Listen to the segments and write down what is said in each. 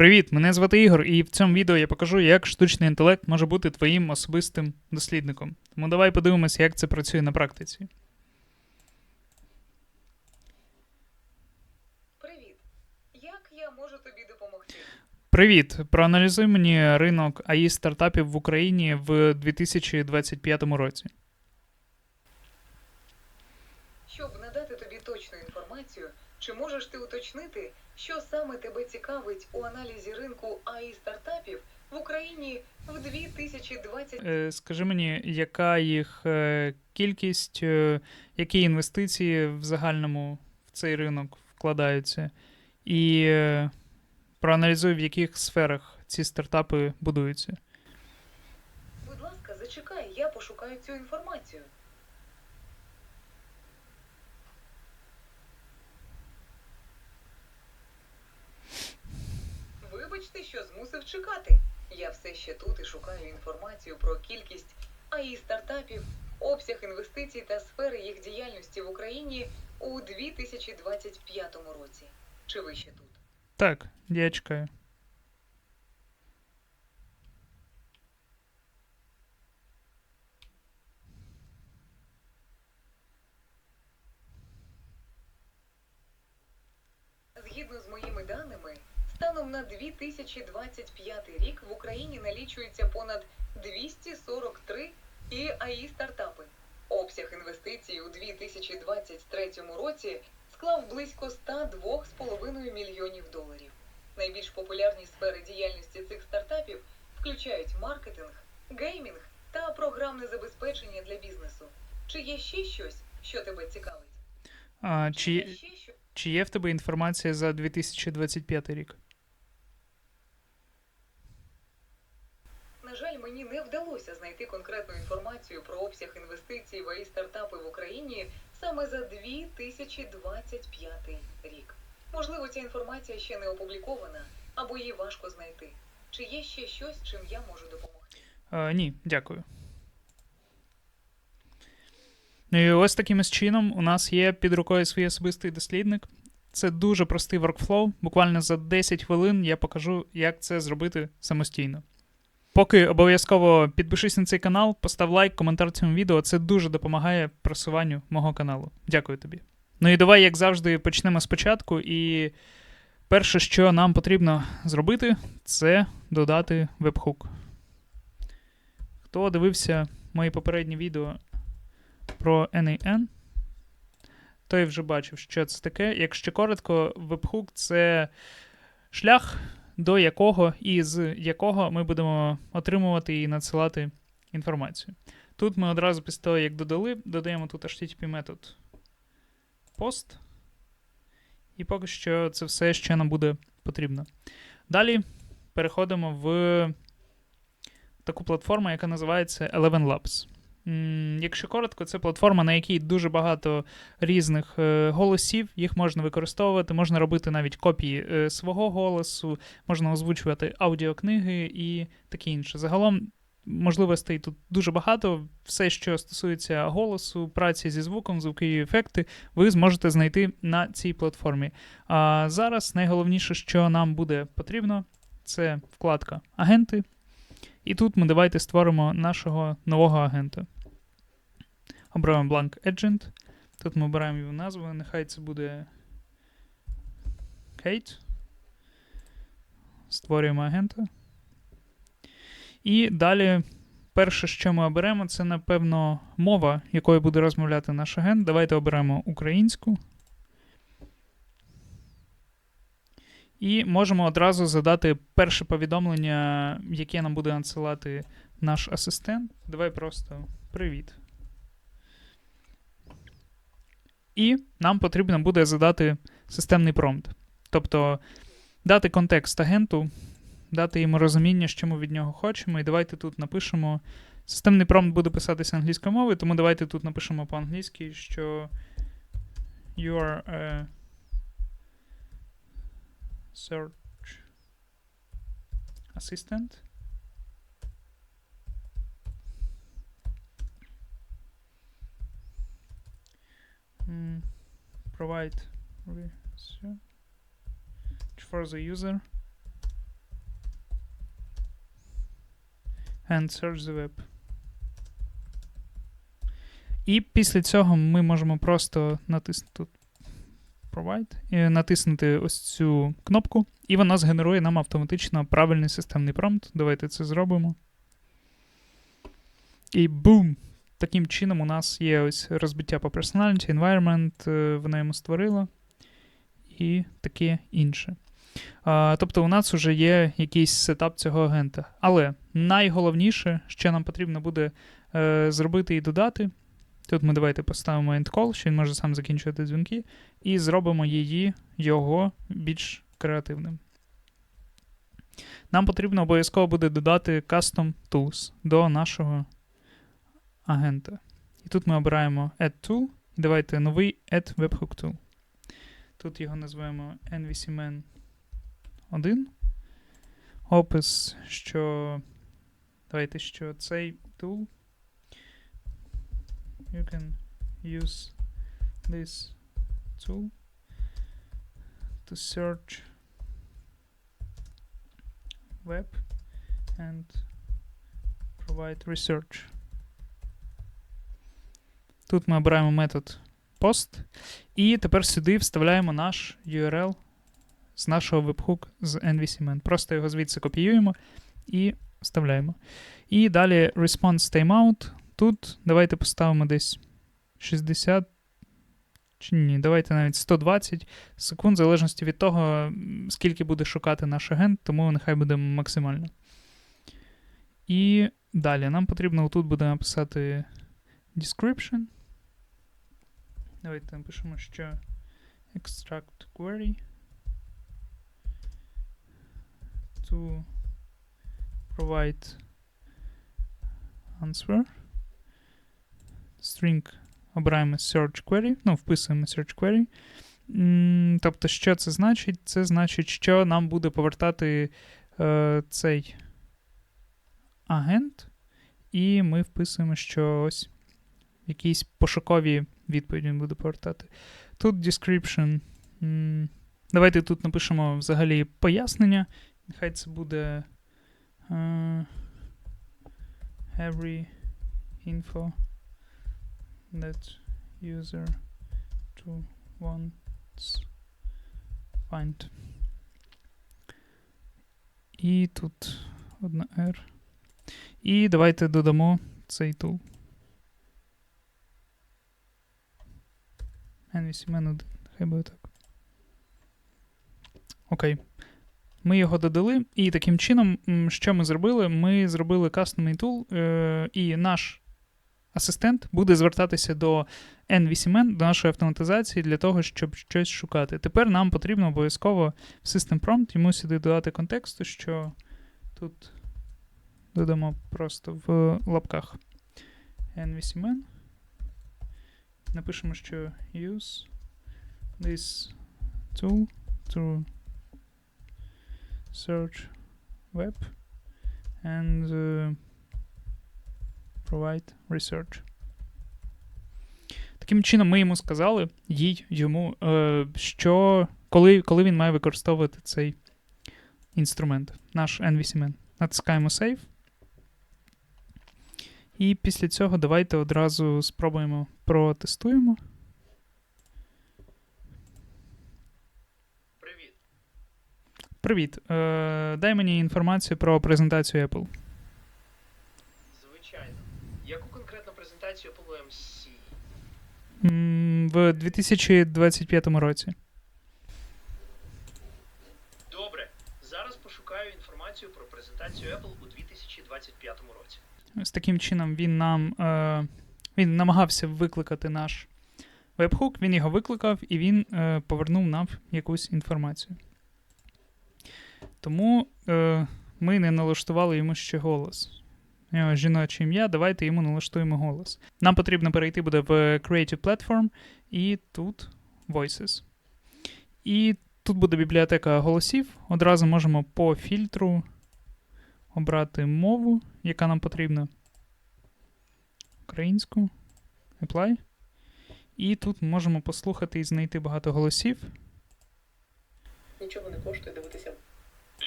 Привіт, мене звати Ігор, і в цьому відео я покажу, як штучний інтелект може бути твоїм особистим дослідником. Тому давай подивимося, як це працює на практиці. Привіт. Як я можу тобі допомогти? Привіт! Проаналізуй мені ринок АІ стартапів в Україні в 2025 році. Щоб надати тобі точну інформацію, чи можеш ти уточнити, що саме тебе цікавить у аналізі ринку АІ стартапів в Україні в 2020 Е, Скажи мені, яка їх е, кількість, е, які інвестиції в загальному в цей ринок вкладаються, і е, проаналізуй, в яких сферах ці стартапи будуються. Будь ласка, зачекай, я пошукаю цю інформацію. Вибачте, що змусив чекати. Я все ще тут і шукаю інформацію про кількість АІ стартапів, обсяг інвестицій та сфери їх діяльності в Україні у 2025 році. Чи ви ще тут? Так, я чекаю. Станом на 2025 рік в Україні налічується понад 243 ІАІ стартапи. Обсяг інвестицій у 2023 році склав близько 102,5 мільйонів доларів. Найбільш популярні сфери діяльності цих стартапів включають маркетинг, геймінг та програмне забезпечення для бізнесу. Чи є ще щось, що тебе цікавить? А, Чи чи є в тебе інформація за 2025 рік? Жаль, мені не вдалося знайти конкретну інформацію про обсяг інвестицій в АІ стартапи в Україні саме за 2025 рік. Можливо, ця інформація ще не опублікована або її важко знайти. Чи є ще щось, чим я можу допомогти? А, ні, дякую. Ну І ось таким чином у нас є під рукою свій особистий дослідник. Це дуже простий workflow. Буквально за 10 хвилин я покажу, як це зробити самостійно. Поки обов'язково підпишись на цей канал, постав лайк, коментар цьому відео. Це дуже допомагає просуванню мого каналу. Дякую тобі. Ну і давай, як завжди, почнемо спочатку. І перше, що нам потрібно зробити, це додати вебхук. Хто дивився мої попередні відео про NAN, той вже бачив, що це таке. Якщо коротко, вебхук це шлях, до якого і з якого ми будемо отримувати і надсилати інформацію. Тут ми одразу після того, як додали, додаємо тут HTTP метод post. І поки що це все, що нам буде потрібно. Далі переходимо в таку платформу, яка називається Eleven Labs. Якщо коротко, це платформа, на якій дуже багато різних е, голосів, їх можна використовувати, можна робити навіть копії е, свого голосу, можна озвучувати аудіокниги і таке інше. Загалом можливостей тут дуже багато. Все, що стосується голосу, праці зі звуком, звукові ефекти, ви зможете знайти на цій платформі. А зараз найголовніше, що нам буде потрібно, це вкладка Агенти. І тут ми давайте створимо нашого нового агента. Обираємо blank agent. Тут ми обираємо його назву. Нехай це буде Kate. Створюємо агента. І далі перше, що ми оберемо, це, напевно, мова, якою буде розмовляти наш агент. Давайте оберемо українську. І можемо одразу задати перше повідомлення, яке нам буде надсилати наш асистент. Давай просто привіт. І нам потрібно буде задати системний промпт. Тобто дати контекст агенту, дати йому розуміння, що ми від нього хочемо. І давайте тут напишемо. Системний промпт буде писатися англійською мовою, тому давайте тут напишемо по-англійськи, що you are a search assistant. Mm, provide research for the user and search the web. І після цього ми можемо просто натиснути тут Provide, і натиснути ось цю кнопку, і вона згенерує нам автоматично правильний системний промпт. Давайте це зробимо. І бум! Таким чином у нас є ось розбиття по personality, environment, е, вона йому створила, і таке інше. А, тобто у нас вже є якийсь сетап цього агента. Але найголовніше, що нам потрібно буде е, зробити і додати. Тут ми давайте поставимо end call, що він може сам закінчувати дзвінки, і зробимо її, його більш креативним. Нам потрібно обов'язково буде додати custom tools до нашого агента. І тут ми обираємо Add Tool, і давайте новий Add Webhook Tool. Тут його назвемо NVCMan 1. Опис, що. Давайте, що цей tool. You can use this tool to search web and provide research. Тут ми обираємо метод post, і тепер сюди вставляємо наш URL з нашого webhook з NVCMan. Просто його звідси копіюємо і вставляємо. І далі response timeout. Тут давайте поставимо десь 60. Чи ні, давайте навіть 120 секунд, в залежності від того, скільки буде шукати наш агент, тому нехай буде максимально. І далі нам потрібно тут буде написати description. Давайте напишемо, що extract query to provide answer. String обираємо search query, ну, вписуємо search query. Тобто, що це значить? Це значить, що нам буде повертати е, цей агент, і ми вписуємо, що ось якісь пошукові відповіді він буде повертати. Тут description. Давайте тут напишемо взагалі пояснення. Нехай це буде е, every info that user to wants find. І тут одна R. І давайте додамо цей тул. NVCMan 1. Хай буде так. Окей. Ми його додали, і таким чином, що ми зробили? Ми зробили кастомний тул, е, і наш асистент буде звертатися до NVCMan, до нашої автоматизації, для того, щоб щось шукати. Тепер нам потрібно обов'язково в System Prompt йому сюди додати контексту, що тут додамо просто в лапках NVCMan. Напишемо, що use this tool to search web and uh, provide research. Таким чином, ми йому сказали, їй йому, е, що коли, коли він має використовувати цей інструмент, наш NVCMan. Натискаємо Save. І після цього давайте одразу спробуємо протестуємо. Привіт. Привіт. Е, дай мені інформацію про презентацію Apple. Звичайно. Яку конкретну презентацію по MC? М, В 2025 році. Добре. Зараз пошукаю інформацію про презентацію Apple у 2025 році. З таким чином він нам е, він намагався викликати наш вебхук, він його викликав і він е, повернув нам якусь інформацію. Тому е, ми не налаштували йому ще голос. У жіноче ім'я, давайте йому налаштуємо голос. Нам потрібно перейти буде в Creative Platform і тут Voices. І тут буде бібліотека голосів. Одразу можемо по фільтру обрати мову, яка нам потрібна. Українську. Apply. І тут можемо послухати і знайти багато голосів. Нічого не коштує дивитися.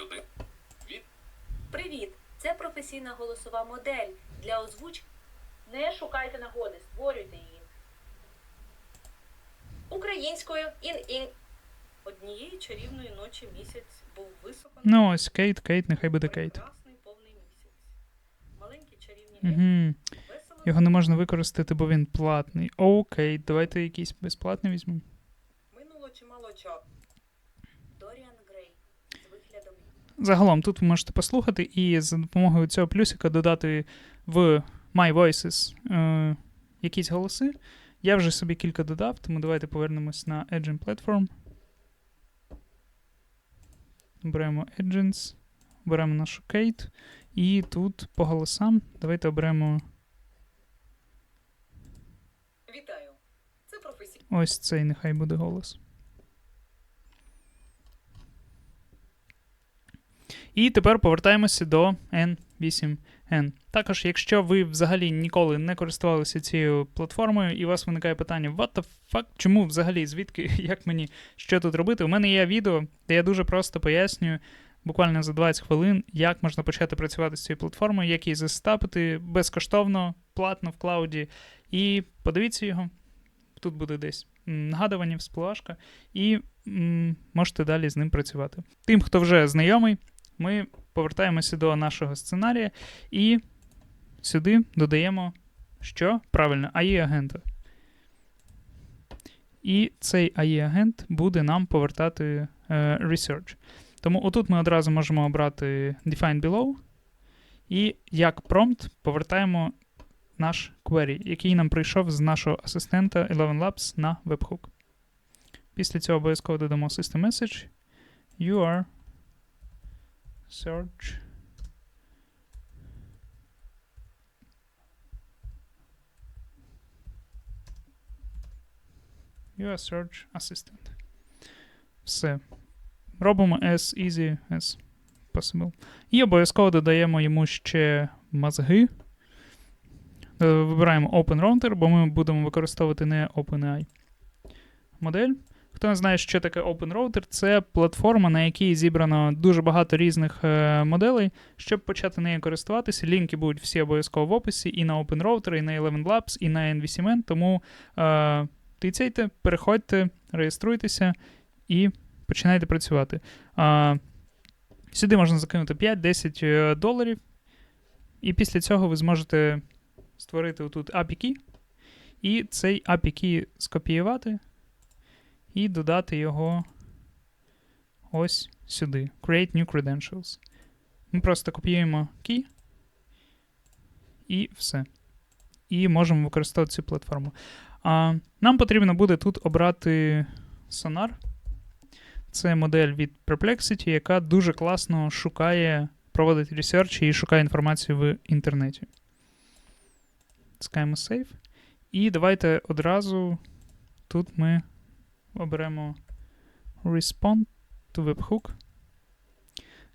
Люди. Привіт! Це професійна голосова модель для озвучки. Не шукайте нагоди, створюйте її. Українською ін-ін. Однієї чарівної ночі місяць був високо Ну, ось Кейт, Кейт, нехай буде Кейт. прекрасний повний місяць. Маленькі чарівні Угу. Його не можна використати, бо він платний. Окей, давайте якийсь безплатний візьмемо. Минуло чимало часу. Загалом тут ви можете послухати і за допомогою цього плюсика додати в My Voices е, якісь голоси. Я вже собі кілька додав, тому давайте повернемось на Agent Platform. Беремо Agents, беремо нашу Kate. І тут по голосам давайте оберемо Вітаю. Це професійний ось цей, нехай буде голос. І тепер повертаємося до N8N. Також, якщо ви взагалі ніколи не користувалися цією платформою, і у вас виникає питання: what the fuck, чому взагалі, звідки, як мені, що тут робити? У мене є відео, де я дуже просто пояснюю, буквально за 20 хвилин, як можна почати працювати з цією платформою, як її застапити безкоштовно, платно в клауді. І подивіться його. Тут буде десь нагадування, всплашка, і м, можете далі з ним працювати. Тим, хто вже знайомий, ми повертаємося до нашого сценарія і сюди додаємо що? Правильно, AI-агента. І цей AI-агент буде нам повертати е, research. Тому отут ми одразу можемо обрати Define Below. І як промпт повертаємо наш query, який нам прийшов з нашого асистента Eleven Labs на webhook. Після цього обов'язково додамо system message. You are search. Are search assistant. Все. Робимо as easy as possible. І обов'язково додаємо йому ще мозги. Е, Вибираємо Open Router, бо ми будемо використовувати не OpenAI модель. Хто не знає, що таке Open Router, це платформа, на якій зібрано дуже багато різних е, моделей. Щоб почати нею користуватися, лінки будуть всі обов'язково в описі і на Open Router, і на Eleven Labs, і на N8N. Тому е, тицяйте, переходьте, реєструйтеся і починайте працювати. Е, сюди можна закинути 5-10 е, доларів, і після цього ви зможете створити отут API key, і цей API key скопіювати і додати його ось сюди. Create new credentials. Ми просто копіюємо key і все. І можемо використовувати цю платформу. А, нам потрібно буде тут обрати Sonar. Це модель від Perplexity, яка дуже класно шукає, проводить ресерч і шукає інформацію в інтернеті. Тискаємо Save. І давайте одразу тут ми оберемо Respond to Webhook.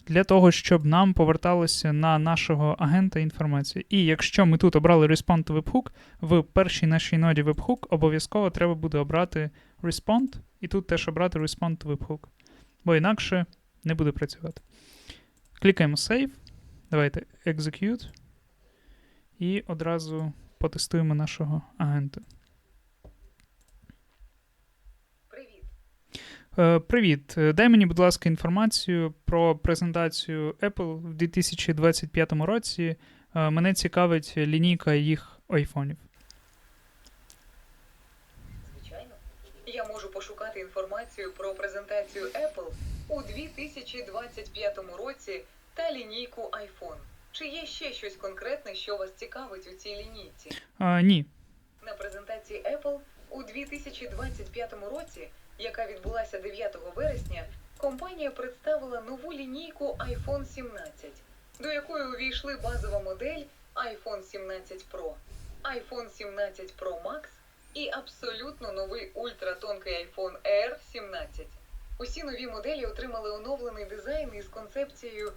Для того, щоб нам поверталося на нашого агента інформація. І якщо ми тут обрали Respond to Webhook, в першій нашій ноді Webhook обов'язково треба буде обрати Respond, і тут теж обрати Respond to Webhook. Бо інакше не буде працювати. Клікаємо Save. Давайте Execute. І одразу потестуємо нашого агента. привіт. Е, Привіт. Е, Дай мені, будь ласка, інформацію про презентацію Apple в 2025 році. Е, Мене цікавить лінійка їх айфонів. Звичайно. Я можу пошукати інформацію про презентацію Apple у 2025 році та лінійку iPhone. Чи є ще щось конкретне, що вас цікавить у цій лінійці? А, ні. На презентації Apple у 2025 році, яка відбулася 9 вересня, компанія представила нову лінійку iPhone 17, до якої увійшли базова модель iPhone 17 Pro, iPhone 17 Pro Max і абсолютно новий ультратонкий iPhone Air 17. Усі нові моделі отримали оновлений дизайн із концепцією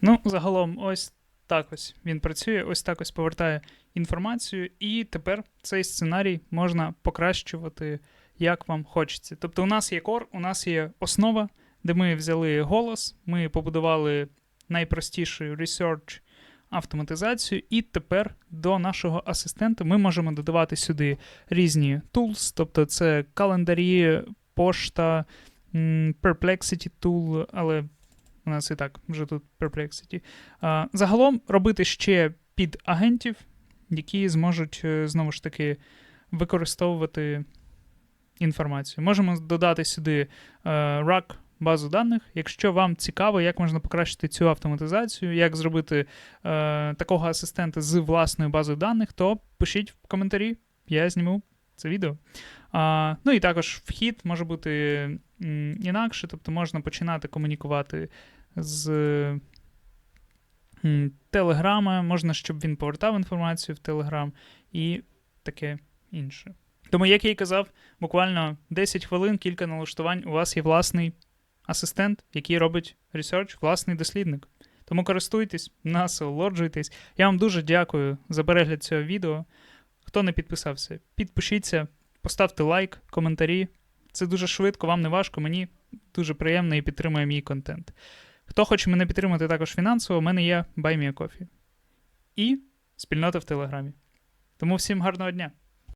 Ну, загалом, ось так ось він працює, ось так ось повертає інформацію, і тепер цей сценарій можна покращувати, як вам хочеться. Тобто, у нас є кор, у нас є основа, де ми взяли голос, ми побудували найпростіший research автоматизацію. І тепер до нашого асистента ми можемо додавати сюди різні tools, тобто це календарі, пошта, Perplexity tool, але у нас і так вже тут Perplexity. Загалом робити ще під агентів, які зможуть е, знову ж таки використовувати інформацію. Можемо додати сюди е, RAC базу даних. Якщо вам цікаво, як можна покращити цю автоматизацію, як зробити е, такого асистента з власною базою даних, то пишіть в коментарі, я зніму це відео. А, ну і також вхід може бути інакше, тобто можна починати комунікувати з Телеграма, можна, щоб він повертав інформацію в Телеграм і таке інше. Тому, як я і казав, буквально 10 хвилин, кілька налаштувань, у вас є власний асистент, який робить ресерч, власний дослідник. Тому користуйтесь, насолоджуйтесь. Я вам дуже дякую за перегляд цього відео. Хто не підписався, підпишіться, поставте лайк, коментарі. Це дуже швидко, вам не важко, мені дуже приємно і підтримує мій контент. Хто хоче мене підтримати також фінансово, у мене є BuyMeACoffee. І спільнота в Телеграмі. Тому всім гарного дня!